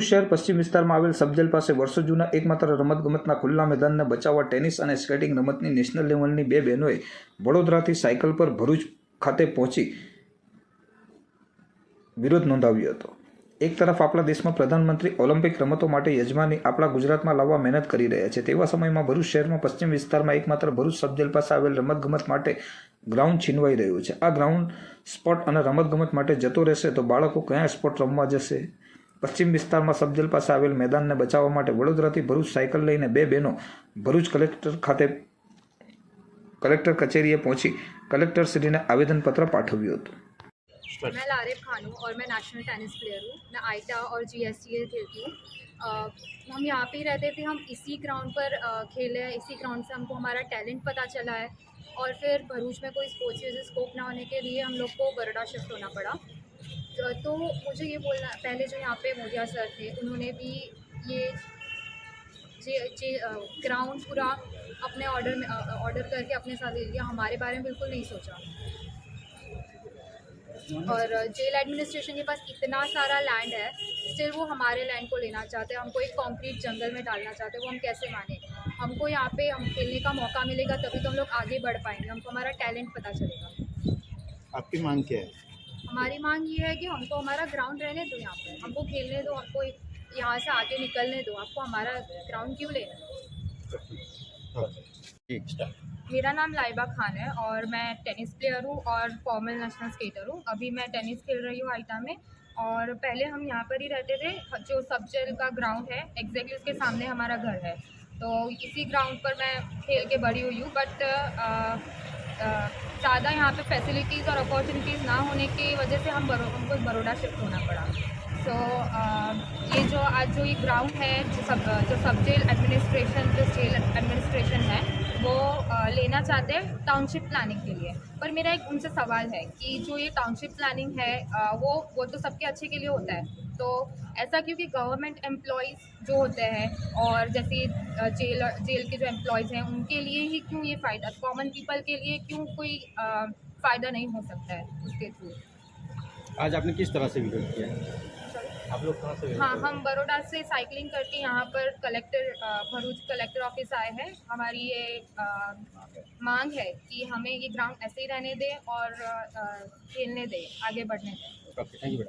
ભરૂચ શહેર પશ્ચિમ વિસ્તારમાં આવેલ સબજેલ પાસે વર્ષો જૂના એકમાત્ર રમતગમતના ખુલ્લા મેદાનને બચાવવા ટેનિસ અને સ્કેટિંગ રમતની નેશનલ લેવલની બે બહેનોએ વડોદરાથી સાયકલ પર ભરૂચ ખાતે પહોંચી વિરોધ નોંધાવ્યો હતો. એક તરફ આપણા દેશમાં પ્રધાનમંત્રી ઓલિમ્પિક રમતો માટે યજમાની આપણા ગુજરાતમાં લાવવા મહેનત કરી રહ્યા છે, તેવા સમયમાં ભરૂચ શહેરમાં પશ્ચિમ વિસ્તારમાં એકમાત્ર ભરૂચ સબજેલ પાસે આવેલ રમતગમત માટે ગ્રાઉન્ડ છીનવાઈ રહ્યું છે. આ ગ્રાઉન્ડ સ્પોટ અને રમતગમત માટે જતો રહેશે તો બાળકો કયા સ્પોટ રમવા જશે? પશ્ચિમ વિસ્તારમાં સબજેલ પાસે આવેલ મેદાનને બચાવવા માટે વડોદરાથી ભરૂચ સાયકલ લઈને બે બહેનો ભરૂચ કલેક્ટર ખાતે કલેક્ટર કચેરીએ પહોંચી કલેક્ટરશ્રીને આવેદનપત્ર પાઠવ્યું હતું मैं लारिब खान हूँ और मैं नेशनल टेनिस प्लेयर हूँ मैं आईटा और जी एस टी खेलती हूँ अ, हम यहाँ पे ही रहते थे हम इसी ग्राउंड पर अ, खेले हैं इसी ग्राउंड से हमको हमारा टैलेंट पता चला है और फिर भरूच में कोई स्पोर्ट्स की वजह से स्कोप ना होने के लिए हम लोग को बरोडा शिफ्ट होना पड़ा तो- मुझे ये बोलना, पहले जो यहाँ पे मोदिया सर थे, उन्होंने भी ये जे जे ग्राउंड पूरा अपने ऑर्डर में ऑर्डर करके अपने साथ ले लिया। हमारे बारे में बिल्कुल नहीं सोचा। और जेल एडमिनिस्ट्रेशन के पास इतना सारा लैंड है स्टिल वो हमारे लैंड को लेना चाहते हैं। हमको एक कंक्रीट जंगल में डालना चाहते हैं, वो हम कैसे माने? हमको यहाँ पे, हम खेलने का मौका मिलेगा, तभी तो हम लोग आगे बढ़ पाएँगे। हमको हमारा टैलेंट पता चलेगा। आपकी मांग क्या है? हमारी मांग ये है कि हमको हमारा ग्राउंड रहने दो यहाँ पर। हमको खेलने दो हमको यहाँ से आगे निकलने दो। आपको हमारा ग्राउंड क्यों लेना है? मेरा नाम लाइबा खान है और मैं टेनिस प्लेयर हूँ और फॉर्मल नेशनल स्केटर हूँ। अभी मैं टेनिस खेल रही हूँ आइटा में और पहले हम यहाँ पर ही रहते थे जो सब का ग्राउंड है एग्जैक्टली उसके सामने हमारा घर है। तो इसी ग्राउंड पर मैं खेल के बड़ी हुई हूँ बट ज़्यादा यहाँ पे फैसिलिटीज़ और अपॉर्चुनिटीज़ ना होने की वजह से हम बरो हमको बड़ोड़ा शिफ्ट होना पड़ा। सो so, ये जो आज जो ये ग्राउंड है जो सब जो सब जेल एडमिनिस्ट्रेशन लेना चाहते हैं टाउनशिप प्लानिंग के लिए। पर मेरा एक उनसे सवाल है कि जो ये टाउनशिप प्लानिंग है वो वो तो सबके अच्छे के लिए होता है। तो ऐसा क्योंकि गवर्नमेंट एम्प्लॉयज़ जो होते हैं और जैसे जेल जेल के जो एम्प्लॉयज़ हैं, उनके लिए ही क्यों ये फ़ायदा कॉमन पीपल के लिए क्यों कोई फ़ायदा नहीं हो सकता है उसके थ्रू? आज आपने किस तरह से विरोध किया? आप लोग कहाँ से हाँ? हम बड़ोड़ा से साइकिलिंग करके यहाँ पर कलेक्टर भरूच कलेक्टर ऑफ़िस आए हैं। हमारी ये आ, मांग है कि हमें ये ग्राउंड ऐसे ही रहने दें और खेलने दें आगे बढ़ने दें। Okay thank you